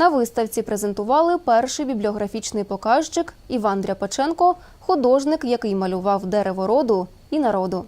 На виставці презентували перший бібліографічний показчик Іван Дряпаченко, художник, який малював дерево роду і народу.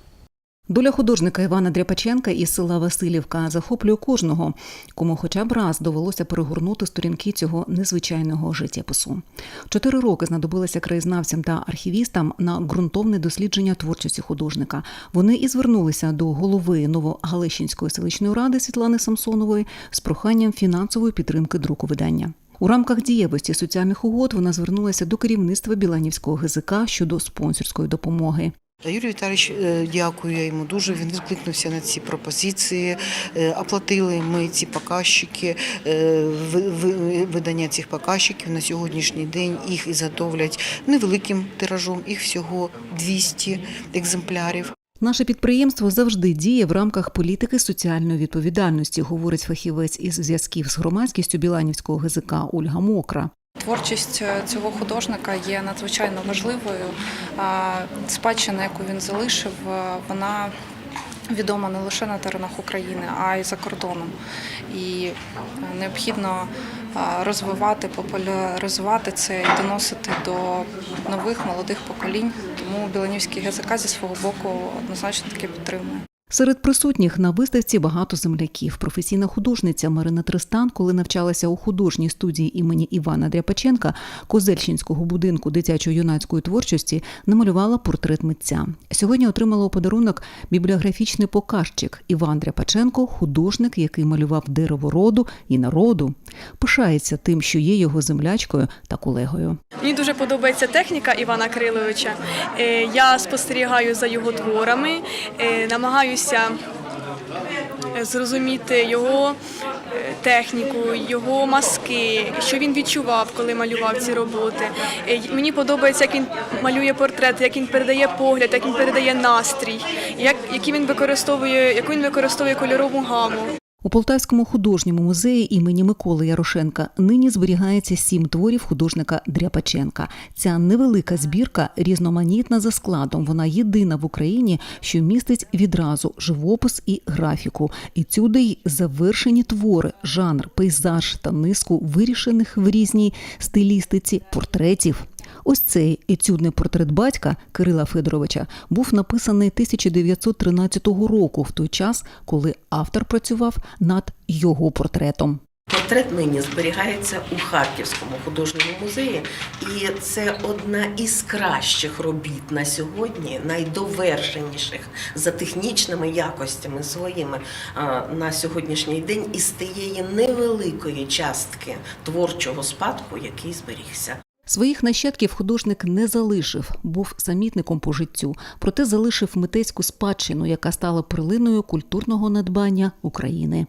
Доля художника Івана Дряпаченка із села Васильівка захоплює кожного, кому хоча б раз довелося перегорнути сторінки цього незвичайного життєпису. Чотири роки знадобилися краєзнавцям та архівістам на ґрунтовне дослідження творчості художника. Вони і звернулися до голови Новогалещинської селищної ради Світлани Самсонової з проханням фінансової підтримки друку видання. У рамках дієвості соціальних угод вона звернулася до керівництва Біланівського ГЗК щодо спонсорської допомоги. Юрій Віталійович, е, дякую я йому дуже. Він відкликнувся на ці пропозиції. Е, Оплатили ми ці показчики, е, ви- ви- видання цих показчиків на сьогоднішній день їх ізготовлять невеликим тиражом, їх всього 200 екземплярів. Наше підприємство завжди діє в рамках політики соціальної відповідальності, говорить фахівець із зв'язків з громадськістю Біланівського ГЗК Ольга Мокра. Творчість е, цього художника є надзвичайно важливою. Спадщина, яку він залишив, е, вона відома не лише на теренах України, а й за кордоном. І е, необхідно розвивати, популяризувати це і доносити до нових молодих поколінь. Тому Біланівський ГЗК зі свого боку однозначно таки підтримує. Серед присутніх на виставці багато земляків. Професійна художниця Марина Тристан, коли навчалася у художній студії імені Івана Дряпаченка Козельщинського будинку дитячо-юнацької творчості, намалювала портрет митця. Сьогодні отримала у подарунок бібліографічний показчик Іван Дряпаченко, художник, який малював дерево роду і народу. Пишається тим, що є його землячкою та колегою. Мені дуже подобається техніка Івана Кириловича. Е, Я спостерігаю за його творами, е, намагаюся е, зрозуміти його техніку, його маски, що він відчував, коли малював ці роботи. Мені подобається, як він малює портрет, як він передає погляд, як він передає настрій, як, які він використовує, яку він використовує кольорову гаму. У Полтавському художньому музеї імені Миколи Ярошенка нині зберігається сім творів художника Дряпаченка. Ця невелика збірка різноманітна за складом. Вона єдина в Україні, що містить відразу живопис і графіку. І цюди й завершені твори, жанр, пейзаж та низку вирішених в різній стилістиці портретів. Ось цей етюдний портрет батька Кирила Федоровича був написаний 1913 року, в той час, коли автор працював над його портретом. Портрет нині зберігається у Харківському художньому музеї, і це одна із кращих робіт на сьогодні, найдовершеніших за технічними якостями своїми на сьогоднішній день із тієї невеликої частки творчого спадку, який зберігся. Своїх нащадків художник не залишив, був самітником по життю, проте залишив митецьку спадщину, яка стала прилиною культурного надбання України.